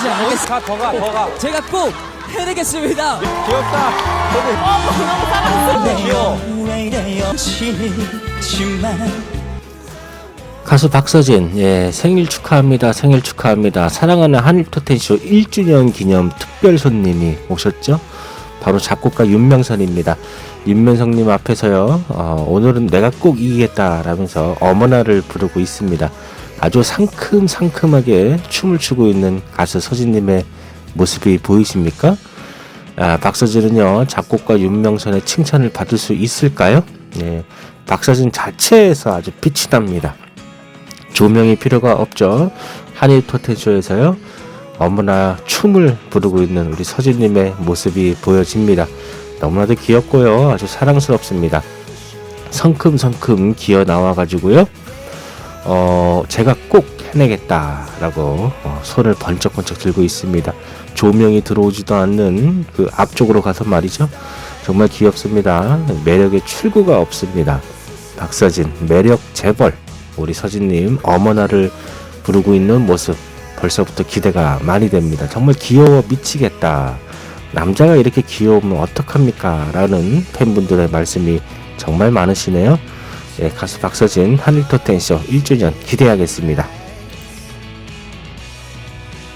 포기하지 않겠습니다. 가, 더 가, 더 가. 제가 꼭 해내겠습니다. 귀엽다. 너무 귀여워. 가수 박서진, 예, 생일 축하합니다. 생일 축하합니다. 사랑하는 한일토텐쇼 1주년 기념 특별 손님이 오셨죠? 바로 작곡가 윤명선입니다. 윤명선님 앞에서요, 어, 오늘은 내가 꼭 이기겠다라면서 어머나를 부르고 있습니다. 아주 상큼상큼하게 춤을 추고 있는 가수 서진님의 모습이 보이십니까? 아, 박서진은요, 작곡가 윤명선의 칭찬을 받을 수 있을까요? 예, 박서진 자체에서 아주 빛이 납니다. 조명이 필요가 없죠. 한일 토텐쇼에서요. 어머나 춤을 부르고 있는 우리 서진님의 모습이 보여집니다. 너무나도 귀엽고요. 아주 사랑스럽습니다. 성큼성큼 기어 나와가지고요. 어, 제가 꼭 해내겠다라고 어, 손을 번쩍번쩍 들고 있습니다. 조명이 들어오지도 않는 그 앞쪽으로 가서 말이죠. 정말 귀엽습니다. 매력의 출구가 없습니다. 박서진, 매력 재벌. 우리 서진님 어머나를 부르고 있는 모습 벌써부터 기대가 많이 됩니다. 정말 귀여워 미치겠다. 남자가 이렇게 귀여우면 어떡합니까? 라는 팬분들의 말씀이 정말 많으시네요. 예, 가수 박서진 한일토텐쇼 1주년 기대하겠습니다.